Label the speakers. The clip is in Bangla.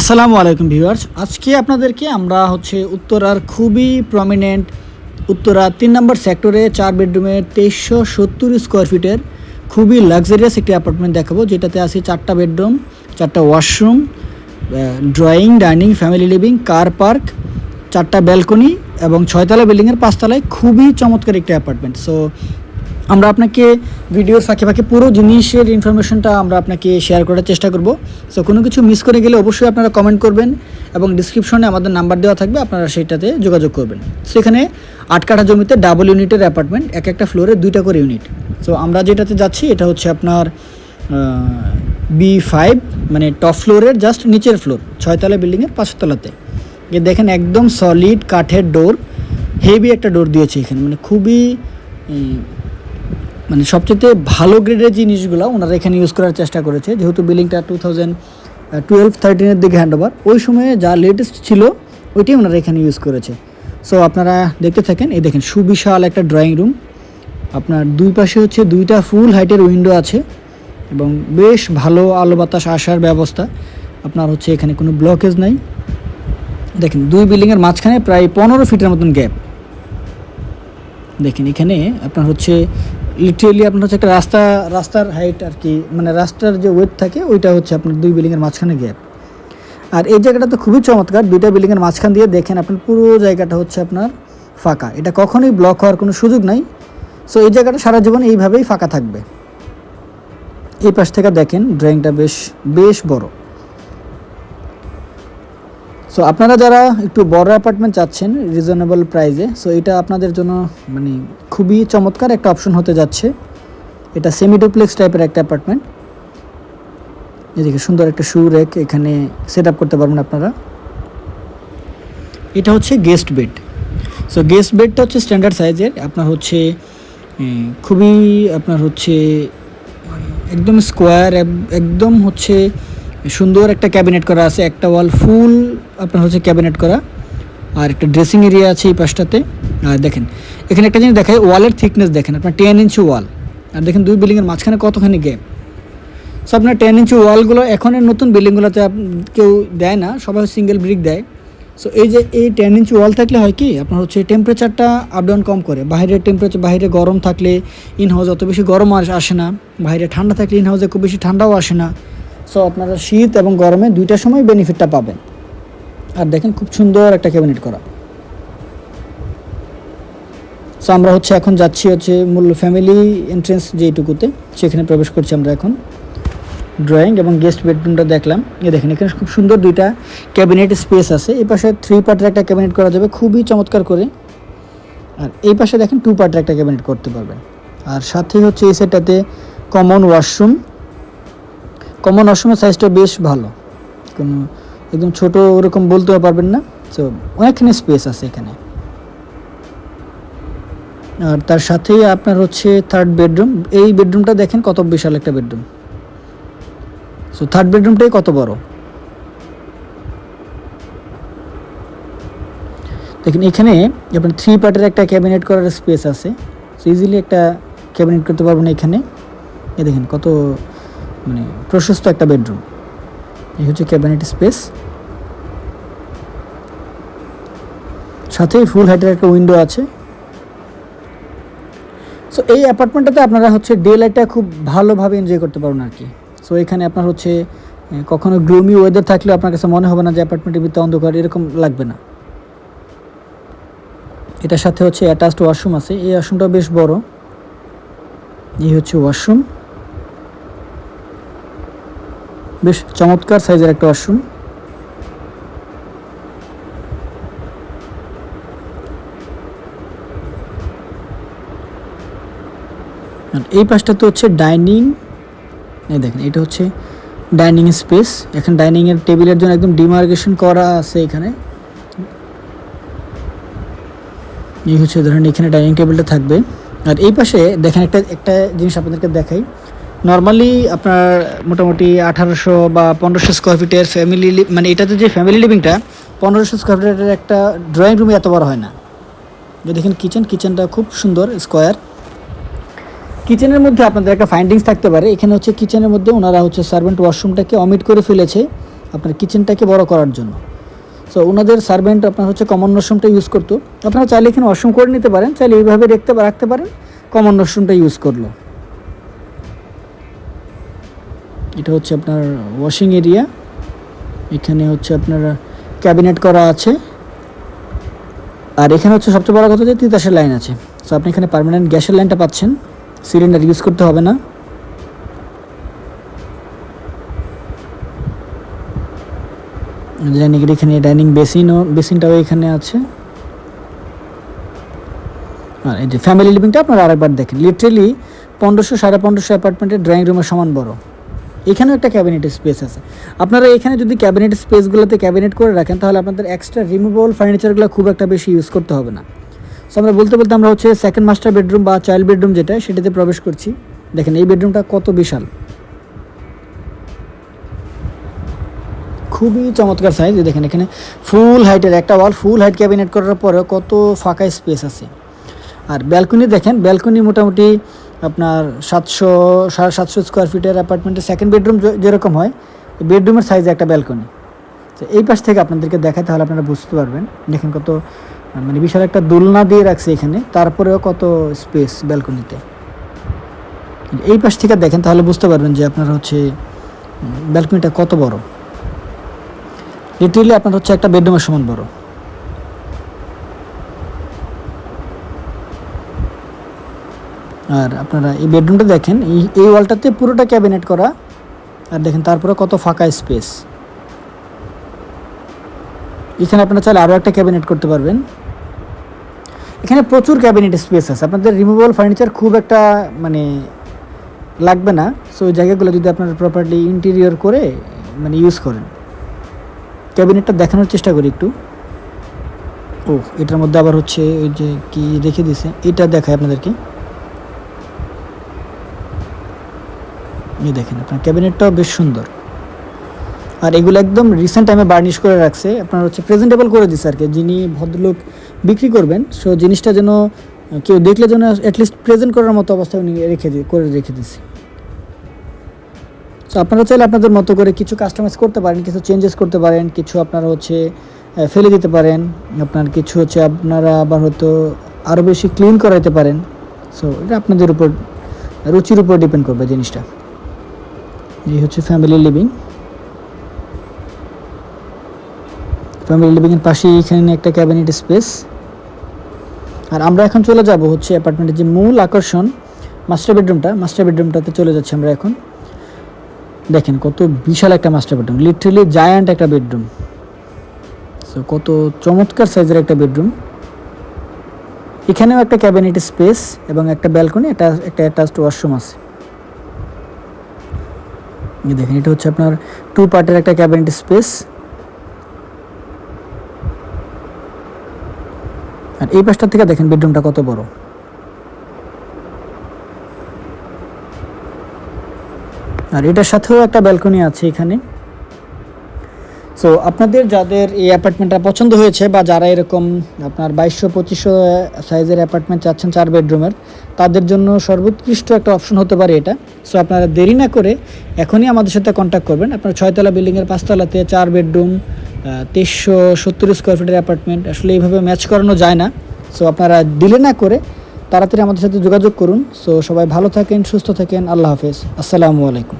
Speaker 1: আসসালামু আলাইকুম ভিউয়ার্স। আজকে আপনাদেরকে আমরা হচ্ছে উত্তরার খুবই প্রমিনেন্ট উত্তরা তিন নম্বর সেক্টরে চার বেডরুমের তেইশশো সত্তর স্কোয়ার ফিটের খুবই লাক্সারিয়াস একটি অ্যাপার্টমেন্ট দেখাবো, যেটাতে আছে চারটা বেডরুম চারটা washroom drawing dining family living car park চারটা ব্যালকনি এবং ছয়তলা বিল্ডিংয়ের পাঁচতলায় খুবই চমৎকার একটি অ্যাপার্টমেন্ট সো আমরা আপনাকে ভিডিওর ফাঁকে ফাঁকে পুরো জিনিসের ইনফরমেশনটা আমরা আপনাকে শেয়ার করার চেষ্টা করব। সো কোনো কিছু মিস করে গেলে অবশ্যই আপনারা কমেন্ট করবেন এবং ডিসক্রিপশনে আমাদের নাম্বার দেওয়া থাকবে, আপনারা সেইটাতে যোগাযোগ করবেন। সেখানে আট কাঠা জমিতে ডাবল ইউনিটের অ্যাপার্টমেন্ট এক একটা ফ্লোরে দুইটা করে ইউনিট সো আমরা যেটাতে যাচ্ছি, এটা হচ্ছে আপনার বি ফাইভ মানে টপ ফ্লোরের জাস্ট নিচের ফ্লোর ছয়তলা বিল্ডিংয়ের পাঁচতলাতে। এ দেখেন একদম সলিড কাঠের ডোর হেভি একটা ডোর দিয়েছে এখানে মানে খুবই মানে সবচেয়ে ভালো গ্রেডের জিনিসগুলো ওনারা এখানে ইউজ করার চেষ্টা করেছে। যেহেতু বিল্ডিংটা টু থাউজেন্ড টুয়েলভ থার্টিনের দিকে হ্যান্ড ওভার ওই সময়ে যা লেটেস্ট ছিল, ওইটাই ওনারা এখানে ইউজ করেছে। সো আপনারা দেখতে থাকেন, এই দেখেন সুবিশাল একটা ড্রয়িং রুম আপনার দুই পাশে হচ্ছে দুইটা ফুল হাইটের উইন্ডো আছে এবং বেশ ভালো আলো বাতাস আসার ব্যবস্থা। আপনার হচ্ছে এখানে কোনো ব্লকেজ নাই। দেখেন, দুই বিল্ডিংয়ের মাঝখানে প্রায় পনেরো ফিটের মতন গ্যাপ দেখেন, এখানে আপনার হচ্ছে লিটারেলি আপনার হচ্ছে একটা রাস্তা, রাস্তার হাইট আর কি মানে রাস্তার যে ওয়েট থাকে, ওইটা হচ্ছে আপনার দুই বিল্ডিংয়ের মাঝখানে গ্যাপ আর এই জায়গাটা তো খুবই চমৎকার, দুইটা বিল্ডিংয়ের মাঝখান দিয়ে দেখেন আপনার পুরো জায়গাটা হচ্ছে আপনার ফাঁকা। এটা কখনোই ব্লক হওয়ার কোনো সুযোগ নাই। সো এই জায়গাটা সারা জীবন এইভাবেই ফাঁকা থাকবে। এই পাশ থেকে দেখেন ড্রয়িংটা বেশ বেশ বড়। সো আপনারা যারা একটু বড় অ্যাপার্টমেন্ট চাচ্ছেন রিজনেবল প্রাইসে সো এটা আপনাদের জন্য মানে খুবই চমৎকার একটা অপশন হতে যাচ্ছে। এটা সেমি ডুপ্লেক্স টাইপের একটা অ্যাপার্টমেন্ট এদিকে সুন্দর একটা শু রেক এখানে সেট আপ করতে পারবেন আপনারা। এটা হচ্ছে গেস্ট বেড সো গেস্ট বেডটা হচ্ছে স্ট্যান্ডার্ড সাইজের আপনার হচ্ছে খুবই আপনার হচ্ছে একদম স্কোয়ার একদম হচ্ছে সুন্দর একটা ক্যাবিনেট করা আছে, একটা ওয়াল ফুল আপনার হচ্ছে ক্যাবিনেট করা, আর একটা ড্রেসিং এরিয়া আছে এই পাশটাতে। আর দেখেন, এখানে একটা জিনিস দেখায় ওয়ালের থিকনেস দেখেন, আপনার টেন ইঞ্চি ওয়াল আর দেখেন দুই বিল্ডিংয়ের মাঝখানে কতখানি গ্যাপ সো আপনার টেন ইঞ্চি ওয়ালগুলো এখনের নতুন বিল্ডিংগুলোতে কেউ দেয় না, সবাই সিঙ্গেল ব্রিক দেয়। সো এই যে এই টেন ইঞ্চি ওয়াল থাকলে হয় কি, আপনার হচ্ছে টেম্পারেচারটা আপ ডাউন কম করে। বাইরের টেম্পারেচার বাইরে গরম থাকলে ইন হাউস অত বেশি গরম আসে না, বাইরে ঠান্ডা থাকলে ইন হাউসে খুব বেশি ঠান্ডাও আসে না। সো আপনারা শীত এবং গরমে দুইটার সময় বেনিফিটটা পাবেন। আর দেখেন খুব সুন্দর একটা ক্যাবিনেট করা। সো আমরা হচ্ছে এখন যাচ্ছি হচ্ছে মূল ফ্যামিলি এন্ট্রেন্স যেইটুকুতে, সেখানে প্রবেশ করছি আমরা এখন। ড্রয়িং এবং গেস্ট বেডরুমটা দেখলাম। এ দেখেন, এখানে খুব সুন্দর দুইটা ক্যাবিনেট স্পেস আছে। এই পাশে থ্রি পার্টের একটা ক্যাবিনেট করা যাবে, খুবই চমৎকার করে। আর এই পাশে দেখেন টু পার্টের একটা ক্যাবিনেট করতে পারবেন। আর সাথে হচ্ছে এই সেটটাতে কমন ওয়াশরুম কমন ওয়াশরুমের সাইজটা বেশ ভালো। কোনো একদম ছোট ওরকম বলতেও পারবেন না। তো অনেকখানি স্পেস আছে এখানে। আর তার সাথেই আপনার হচ্ছে থার্ড বেডরুম এই বেডরুমটা দেখেন কত বিশাল একটা বেডরুম সো থার্ড বেডরুমটাই কত বড়? দেখেন এখানে আপনার থ্রি পার্টের একটা ক্যাবিনেট করার স্পেস আছে। সো ইজিলি একটা ক্যাবিনেট করতে পারবেন এখানে। এ দেখেন কত মানে প্রশস্ত একটা বেডরুম। এই হচ্ছে ক্যাবিনেট স্পেস। সাথেই ফুল হাইটের একটা উইন্ডো আছে। সো এই অ্যাপার্টমেন্টটাতে আপনারা হচ্ছে ডে লাইটটা খুব ভালোভাবে এনজয় করতে পারবেন আর কি। সো এখানে আপনার হচ্ছে কখনো গ্লুমি ওয়েদার থাকলে আপনার কাছে মনে হবে না যে অ্যাপার্টমেন্টের ভিতরে অন্ধকার, এরকম লাগবে না। এটার সাথে হচ্ছে অ্যাটাচড ওয়াশরুম আছে। এই ওয়াশরুমটা বেশ বড়। এই হচ্ছে ওয়াশরুম। বেশ চমৎকার সাইজের একটা ওয়াশরুম। এই পাশটাতে হচ্ছে ডাইনিং। এই দেখেন, এটা হচ্ছে ডাইনিং স্পেস। এখন ডাইনিংয়ের টেবিলের জন্য একদম ডিমার্কেশন করা আছে এখানে। এই হচ্ছে ধরেন এখানে ডাইনিং টেবিলটা থাকবে। আর এই পাশে দেখেন একটা একটা জিনিস আপনাদেরকে দেখাই। নর্মালি আপনার মোটামুটি আঠারোশো বা পনেরোশো স্কোয়ার ফিটের ফ্যামিলি মানে এটাতে যে ফ্যামিলি লিভিংটা পনেরোশো স্কোয়ার ফিটের একটা ড্রয়িং রুমে এত বড় হয় না। যে দেখেন কিচেন কিচেনটা খুব সুন্দর স্কোয়ার কিচেনের মধ্যে আপনাদের একটা ফাইন্ডিংস থাকতে পারে। এখানে হচ্ছে কিচেনের মধ্যে ওনারা হচ্ছে সার্ভেন্ট ওয়াশরুমটাকে অমিট করে ফেলেছে আপনার কিচেনটাকে বড় করার জন্য। সো ওনাদের সার্ভেন্ট আপনার হচ্ছে কমন ওয়াশরুমটা ইউজ করতো। আপনারা চাইলে এখানে ওয়াশরুম করে নিতে পারেন, চাইলে এইভাবে রেখতে রাখতে পারেন কমন ওয়াশরুমটা ইউজ করল। এটা হচ্ছে আপনার ওয়াশিং এরিয়া এখানে হচ্ছে আপনার ক্যাবিনেট করা আছে। আর এখানে হচ্ছে সবচেয়ে বড় কথা যে তিতাসের লাইন আছে। সো আপনি এখানে পার্মানেন্ট গ্যাসের লাইনটা পাচ্ছেন। সিলিন্ডার ইউজ করতে হবে না। ডাইনিং এখানে ডাইনিং বেসিনও বেসিনটাও এখানে আছে। আর এই যে ফ্যামিলি লিভিংটা আপনারা আরেকবার দেখেন। লিটারেলি পনেরোশো সাড়ে পনেরোশো অ্যাপার্টমেন্টের ড্রয়িং রুমের সমান বড়। এখানেও একটা ক্যাবিনেট স্পেস আছে। আপনারা এখানে যদি ক্যাবিনেট স্পেসগুলোতে ক্যাবিনেট করে রাখেন, তাহলে আপনাদের এক্সট্রা রিমুভেবল ফার্নিচারগুলো খুব একটা বেশি ইউজ করতে হবে না। সো আমরা বলতে বলতে আমরা হচ্ছে সেকেন্ড মাস্টার বেডরুম বা চাইল্ড বেডরুম যেটা, সেটাতে প্রবেশ করছি। দেখেন, এই বেডরুমটা কত বিশাল। খুবই চমৎকার সাইজ দেখেন এখানে ফুল হাইটের একটা ওয়াল ফুল হাইট ক্যাবিনেট করার পরেও কত ফাঁকা স্পেস আছে। আর ব্যালকনি দেখেন ব্যালকনি মোটামুটি আপনার সাতশো, সাড়ে সাতশো স্কোয়ার ফিটের অ্যাপার্টমেন্টের সেকেন্ড বেডরুম যেরকম হয় বেডরুমের সাইজে একটা ব্যালকনি তো এই পাশ থেকে আপনাদেরকে দেখায় তাহলে আপনারা বুঝতে পারবেন, দেখেন কত মানে বিশাল একটা দোলনা দিয়ে রাখছে এখানে, তারপরেও কত স্পেস ব্যালকনিতে এই পাশ থেকে দেখেন তাহলে বুঝতে পারবেন যে আপনার হচ্ছে ব্যালকনিটা কত বড়। লিটারেলি আপনার হচ্ছে একটা বেডরুমের সমান বড়। আর আপনারা এই বেডরুমটা দেখেন, এই এই ওয়ালটাতে পুরোটা ক্যাবিনেট করা। আর দেখেন তারপরে কত ফাঁকা স্পেস এখানে আপনারা চাইলে আরও একটা ক্যাবিনেট করতে পারবেন। এখানে প্রচুর ক্যাবিনেট স্পেস আছে। আপনাদের রিমুভেবল ফার্নিচার খুব একটা মানে লাগবে না। সো ওই জায়গাগুলো যদি আপনারা প্রপারলি ইন্টেরিয়র করে মানে ইউজ করেন। ক্যাবিনেটটা দেখানোর চেষ্টা করি একটু। ও এটার মধ্যে আবার হচ্ছে ওই যে কি রেখে দিছে এটা দেখায় আপনাদেরকে। এই দেখেন, আপনার ক্যাবিনেটটাও বেশ সুন্দর। আর এগুলো একদম রিসেন্ট টাইমে বার্নিশ করে রাখছে, আপনার হচ্ছে প্রেজেন্টেবল করে দিচ্ছে আর কি। যিনি ভদ্রলোক বিক্রি করবেন সো জিনিসটা যেন কেউ দেখলে যেন অ্যাটলিস্ট প্রেজেন্ট করার মতো অবস্থায় উনি রেখে দিয়ে করে রেখে দিচ্ছে সো আপনারা চাইলে আপনাদের মতো করে কিছু কাস্টমাইজ করতে পারেন, কিছু চেঞ্জেস করতে পারেন, কিছু আপনারা হচ্ছে ফেলে দিতে পারেন, আপনার কিছু হচ্ছে আপনারা আবার হয়তো আরও বেশি ক্লিন করাইতে পারেন। সো এটা আপনাদের উপর, রুচির উপর ডিপেন্ড করবে জিনিসটা। এই হচ্ছে ফ্যামিলি লিভিং ফ্যামিলি লিভিংয়ের পাশেই এখানে একটা ক্যাবিনেট স্পেস আর আমরা এখন চলে যাব হচ্ছে অ্যাপার্টমেন্টের যে মূল আকর্ষণ মাস্টার বেডরুমটা মাস্টার বেডরুমটাতে চলে যাচ্ছি আমরা এখন। দেখেন কত বিশাল একটা মাস্টার বেডরুম লিটারেলি জায়ান্ট একটা বেডরুম সো কত চমৎকার সাইজের একটা বেডরুম এখানেও একটা ক্যাবিনেট স্পেস এবং একটা ব্যালকনি একটা একটা অ্যাটাচড ওয়াশরুম আছে। দেখেন, এটা হচ্ছে আপনার টু পার্টের একটা ক্যাবিনেট স্পেস আর এই পাশটা থেকে দেখেন বেডরুমটা কত বড়। আর এটার সাথেও একটা ব্যালকনি আছে এখানে। সো আপনাদের যাদের এই অ্যাপার্টমেন্টটা পছন্দ হয়েছে বা যারা এরকম আপনার বাইশশো, পঁচিশশো সাইজের অ্যাপার্টমেন্ট চাচ্ছেন চার বেডরুমের তাদের জন্য সর্বোৎকৃষ্ট একটা অপশন হতে পারে এটা। সো আপনারা দেরি না করে এখনই আমাদের সাথে কন্ট্যাক্ট করবেন। আপনার ছয়তলা বিল্ডিংয়ের পাঁচতলাতে চার বেডরুম তেইশশো সত্তর স্কোয়ার ফিটের অ্যাপার্টমেন্ট আসলে এইভাবে ম্যাচ করানো যায় না। সো আপনারা দিলে না করে তাড়াতাড়ি আমাদের সাথে যোগাযোগ করুন। সো সবাই ভালো থাকেন, সুস্থ থাকেন। আল্লাহ হাফেজ। আসসালামু আলাইকুম।